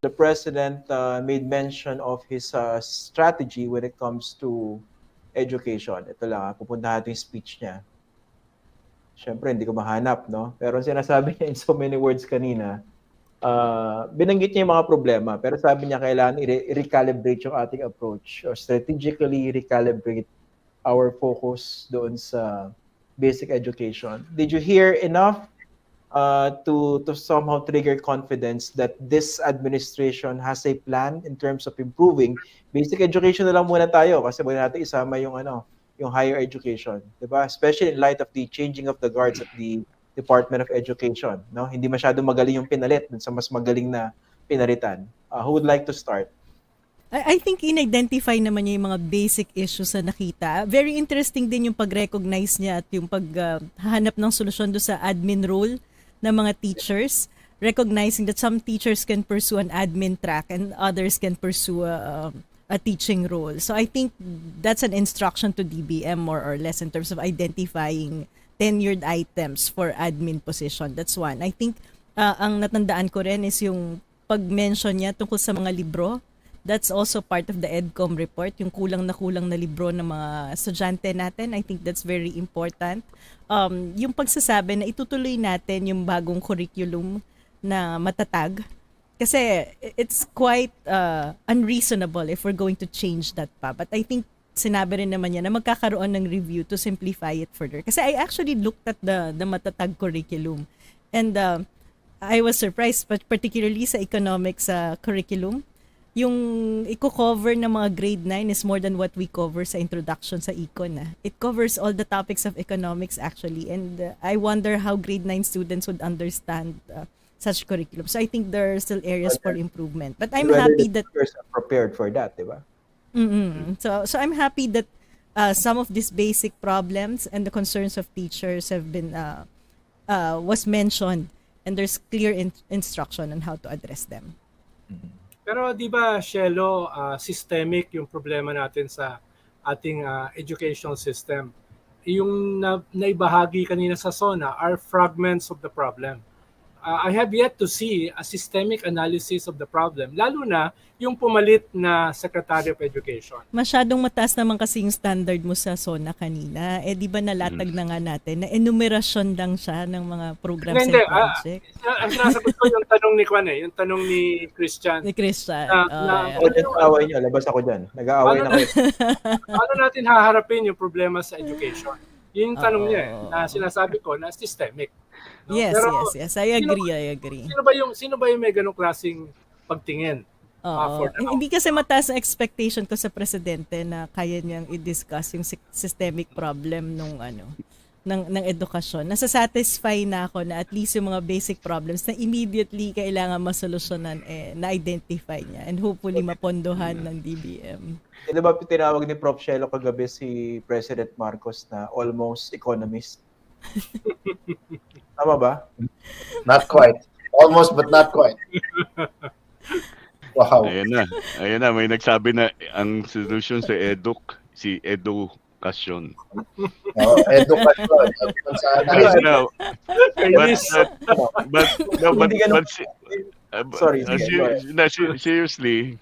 the president uh, made mention of his uh, strategy when it comes to education. Ito lang, ah, pupunta natin yung speech niya. Siyempre, hindi ko mahanap, no? Pero sinasabi niya in so many words kanina, uh, binanggit niya yung mga problema, pero sabi niya kailangan i- recalibrate yung ating approach or strategically recalibrate our focus doon sa basic education. Did you hear enough uh, to to somehow trigger confidence that this administration has a plan in terms of improving basic education na lang muna tayo kasi muna natin isama yung ano yung higher education, 'di ba? Especially in light of the changing of the guards at the Department of Education, no? Hindi masyado magaling yung pinalit dun sa mas magaling na pinalitan. Uh, who would like to start? I, think in-identify naman niya yung mga basic issues na nakita. Very interesting din yung pag-recognize niya at yung paghahanap ng solusyon do sa admin role ng mga teachers. Recognizing that some teachers can pursue an admin track and others can pursue a, um, a teaching role. So I think that's an instruction to DBM more or less in terms of identifying tenured items for admin position. That's one. I think uh, ang natandaan ko rin is yung pag-mention niya tungkol sa mga libro that's also part of the EDCOM report, yung kulang na kulang na libro ng mga estudyante natin. I think that's very important. Um, yung pagsasabi na itutuloy natin yung bagong curriculum na matatag. Kasi it's quite uh, unreasonable if we're going to change that pa. But I think sinabi rin naman niya na magkakaroon ng review to simplify it further. Kasi I actually looked at the, the matatag curriculum. And uh, I was surprised, but particularly sa economics uh, curriculum yung i-cover ng mga grade 9 is more than what we cover sa introduction sa econ. Ah. It covers all the topics of economics actually and uh, I wonder how grade 9 students would understand uh, such curriculum. So I think there are still areas for improvement. But I'm Whether happy that teachers are prepared for that, di ba? mm so so I'm happy that uh, some of these basic problems and the concerns of teachers have been uh, uh, was mentioned and there's clear in- instruction on how to address them. Pero di ba, Shelo, uh, systemic yung problema natin sa ating uh, educational system. Yung na, naibahagi kanina sa SONA are fragments of the problem. Uh, I have yet to see a systemic analysis of the problem, lalo na yung pumalit na Secretary of Education. Masyadong mataas naman kasi yung standard mo sa SONA kanina. Eh di ba nalatag na nga natin na enumerasyon lang siya ng mga programs Hindi, and ah, project. Uh, ang sinasagot ko yung tanong ni Kwan eh, yung tanong ni Christian. Ni Christian. na- Oh, na- yeah. Sa away niyo, labas ako dyan. Nag-aaway na kayo. Paano natin haharapin yung problema sa education? Yun yung tanong niya eh, na sinasabi ko na systemic. no? Yes, Pero yes, yes. I sino- agree, I agree. Sino ba yung sino ba yung may ganong klaseng pagtingin? Ah, Oo. now. Hindi kasi mataas ang expectation ko sa presidente na kaya niyang i-discuss yung sy- systemic problem nung ano ng ng edukasyon. Nasa-satisfy na ako na at least yung mga basic problems na immediately kailangan masolusyonan eh na-identify niya and hopefully mapondohan ng DBM. Hindi ba tinawag ni Prof. Shelo kagabi si President Marcos na almost economist? Tama ba? Not quite. Almost, but not quite. Wow. Ayun na. Ayun na, may nagsabi na ang solution sa eduk, si edukasyon. Oh, sa But, no, but, but, but, no, but, uh, but- Sorry, uh, sige, se- go ahead. na, se- seriously,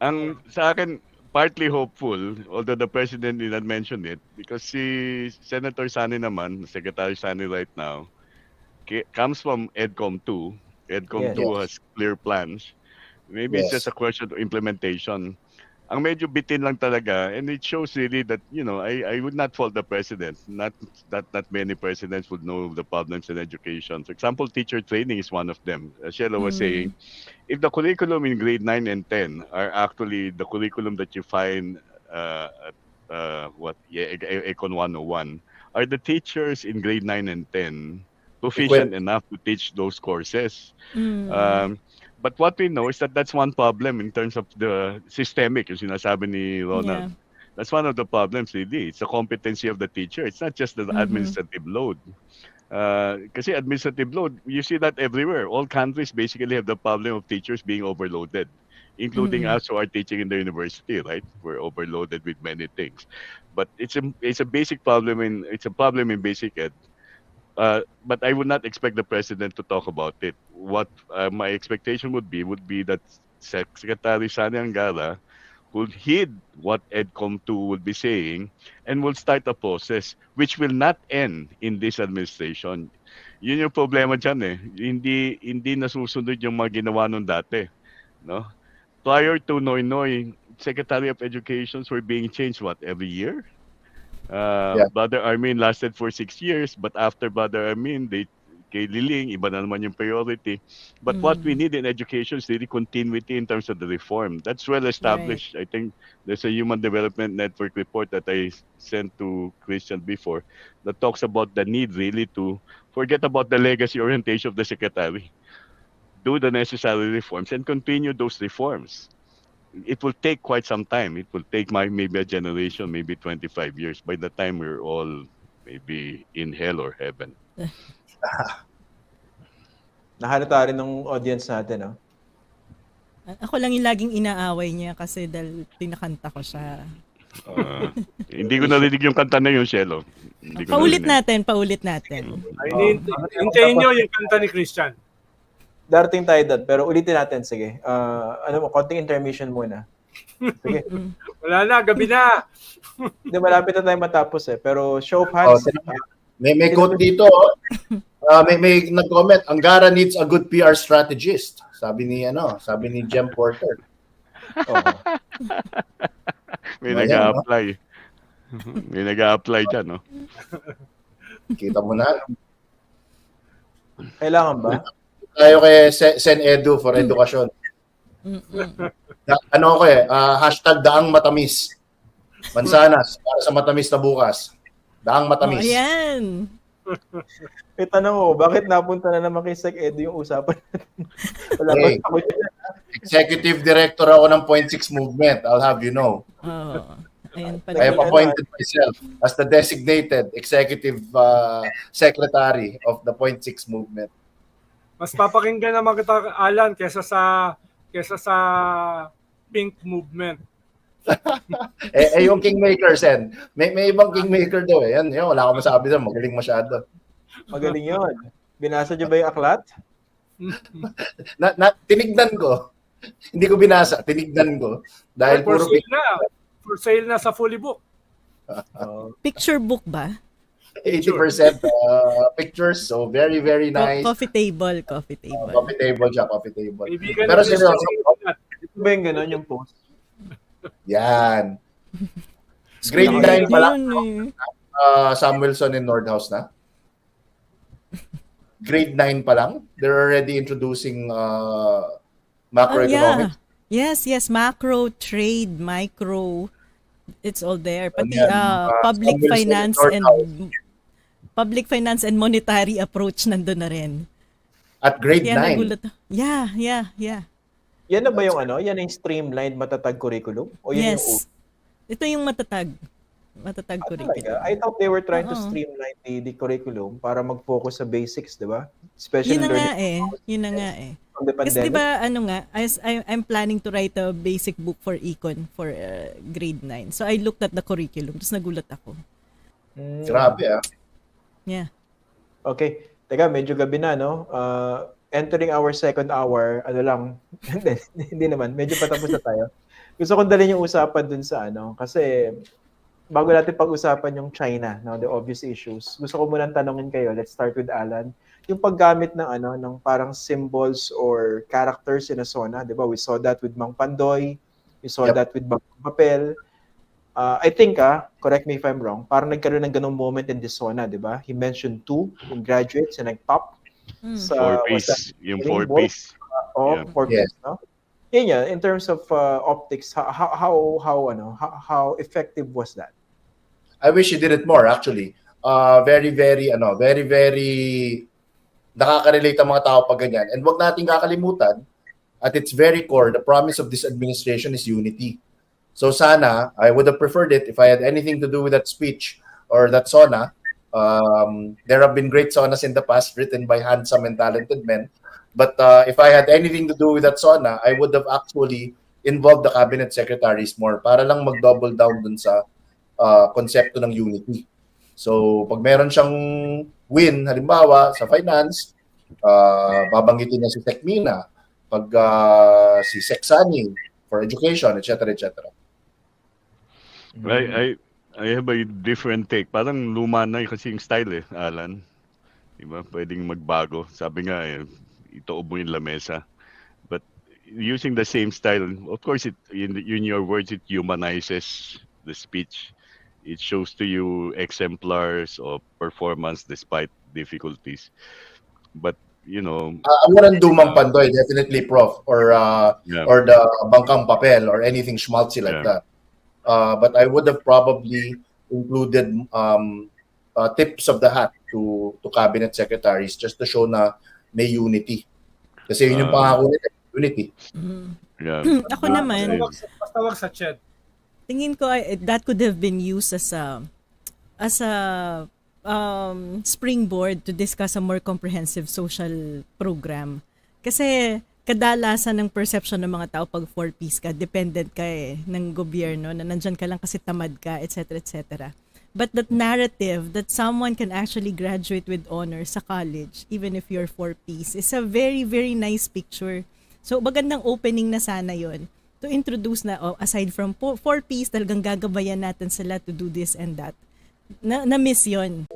ang sa akin, partly hopeful, although the president did not mention it, because si Senator Sani naman, Secretary Sani right now, comes from EDCOM 2. EDCOM Yes. 2 has clear plans. Maybe it's Yes. just a question of implementation. Ang medyo bitin lang talaga, and it shows really that, you know, I, I would not fault the president. Not that not many presidents would know the problems in education. For example, teacher training is one of them. As Sheila was Mm. saying, if the curriculum in grade 9 and 10 are actually the curriculum that you find uh, at uh, what yeah, E- E- Econ 101, are the teachers in grade 9 and 10 proficient Equipped. enough to teach those courses? Mm. Um, but what we know is that that's one problem in terms of the systemic, yung sinasabi ni Ronald. Yeah. That's one of the problems really. It's the competency of the teacher. It's not just the Mhm. administrative load. Uh, kasi administrative load, you see that everywhere. All countries basically have the problem of teachers being overloaded, including Mhm. us who are teaching in the university, right? We're overloaded with many things. But it's a it's a basic problem in it's a problem in basic ed. Uh, but I would not expect the president to talk about it. What uh, my expectation would be would be that Sec- Secretary Sani Angara would heed what EDCOM2 would be saying and will start a process which will not end in this administration. Yun yung problema dyan eh. Hindi, hindi nasusunod yung mga ginawa nung dati. No? Prior to Noy Noy, Secretary of Educations were being changed what every year. Uh, Yeah. Brother Armin lasted for six years, but after Brother Armin, they kay Liling, iba na naman yung priority. But what we need in education is really continuity in terms of the reform. That's well established. I think there's a Human Development Network report that I sent to Christian before that talks about the need really to forget about the legacy orientation of the secretary do the necessary reforms and continue those reforms. It will take quite some time. It will take my, maybe a generation, maybe 25 years by the time we're all maybe in hell or heaven. Nahalata rin ng audience natin, no? Ako lang yung laging inaaway niya kasi dahil tinakanta ko siya. Uh, hindi ko narinig yung kanta na yun, Shelo. Paulit narinig. natin, paulit natin. Ay, hinihintay- hintayin nyo yung kanta ni Christian. Darating tayo doon, pero ulitin natin, sige. Ah, ano mo, konting intermission muna. Sige. Wala na, gabi na. Hindi, malapit na tayo matapos eh. Pero show of Oh, hands, sinabi- may may quote dito. oh. Ah, may may nag-comment, Angara needs a good PR strategist. Sabi ni ano, sabi ni Jem Porter. oh, May Ayan, nag-a-apply. May nag-a-apply dyan, no? Kita mo na. kailangan ba? Tayo kay Se- Sen Edu for edukasyon. Da- ano ko eh, ah, hashtag daang matamis. Mansanas, para sa matamis na bukas. Daang Oh, matamis. ayan. May tanong ko, bakit napunta na naman kay Sec Edu yung usapan natin? Wala Hey. ako dyan? Executive Director ako ng Point 6 Movement. I'll have you know. Oh, ayan I have appointed myself as the designated Executive uh, Secretary of the Point 6 Movement. Mas papakinggan naman kita, Alan, kesa sa kesa sa Pink Movement. Eh, eh yung Kingmaker, Sen. May, may ibang Kingmaker daw eh. Yan, yun, wala akong masabi doon. Magaling masyado. Magaling yun. Binasa niyo ba yung aklat? Na, na, tinignan ko. Hindi ko binasa. Tinignan ko. Dahil for puro sale na. For sale na sa fully book. Oh, Picture book ba? 80% uh, pictures. So, very, very nice. Coffee table, coffee table. Coffee table siya, coffee table. Kaibigan Pero seryoso, ito ba yung gano'n yung post? Yan. Grade School 9 pa lang, yun eh. uh, Samuelson and Nordhaus na. Grade 9 pa lang. They're already introducing uh, Oh, macroeconomics. yeah. Yes, yes. Macro, trade, micro. It's all there. Pati Ayan. uh, Uh, public Samuelson finance and public finance and monetary approach nandun na rin. At grade Kaya 9. nagulat. Yeah, yeah, yeah. Yan na ba yung ano? Yan yung streamlined matatag curriculum? O yan yung Yes. Ito yung matatag. Matatag Ah, curriculum. talaga? I thought they were trying to Oo. streamline the, the curriculum para mag-focus sa basics, di ba? Especially Yun na nga learning eh. Yun na nga eh. From the Kasi pandemic. di ba ano nga, as I, I'm planning to write a basic book for econ for uh, grade 9. So I looked at the curriculum, tapos nagulat ako. Mm, Grabe ah. Yeah. Okay. Teka, medyo gabi na, no? Uh, entering our second hour, ano lang, hindi, hindi naman, medyo patapos na tayo. Gusto kong dalhin yung usapan dun sa ano, kasi bago natin pag-usapan yung China, no, the obvious issues, gusto ko muna tanongin kayo, let's start with Alan, yung paggamit ng ano, ng parang symbols or characters in a zona, di ba? We saw that with Mang Pandoy, we saw Yep. that with Bang Papel, Uh, I think, ah, correct me if I'm wrong, parang nagkaroon ng ganong moment in this zona, di ba? He mentioned two, yung graduates, and nag-pop Mm. sa Four piece. Yung four piece. Oh, Yeah. four piece, no? Yun yan, in terms of uh, optics, how, how, how, how, ano, how, how effective was that? I wish you did it more actually. Uh, very, very, ano, very, very nakaka-relate ang mga tao pag ganyan. And wag nating kakalimutan, at its very core, the promise of this administration is unity. So sana, I would have preferred it if I had anything to do with that speech or that sauna. Um, there have been great saunas in the past written by handsome and talented men. But uh, if I had anything to do with that sauna, I would have actually involved the cabinet secretaries more para lang mag-double down dun sa uh, konsepto ng unity. So, pag meron siyang win, halimbawa, sa finance, uh, babanggitin niya si Tekmina, pag uh, si Sexani for education, etc., etc. I, I, I have a different take. Parang luma na kasi yung style eh, Alan. Diba? Pwedeng magbago. Sabi nga eh, ituob mo yung lamesa. But using the same style, of course, it in, in your words, it humanizes the speech. It shows to you exemplars of performance despite difficulties. But, you know, Uh, ang walang dumang pandoy, definitely, Prof. Or uh, yeah. or the bangkang papel or anything schmaltzy like Yeah. that. Uh, but I would have probably included um, uh, tips of the hat to to cabinet secretaries just to show na may unity. Kasi yun yung Ah. pangako nila, unity. Mhm. yeah. Ako naman, Basta wag sa, basta wag sa chat. Tingin ko ay that could have been used as a as a um, springboard to discuss a more comprehensive social program. Kasi kadalasan ng perception ng mga tao pag four-piece ka, dependent ka eh ng gobyerno na nandyan ka lang kasi tamad ka, etc. etc. But that narrative that someone can actually graduate with honors sa college, even if you're four-piece, is a very, very nice picture. So, magandang opening na sana yon to introduce na, oh, aside from four, four-piece, talagang gagabayan natin sila to do this and that. Na, na-miss yun.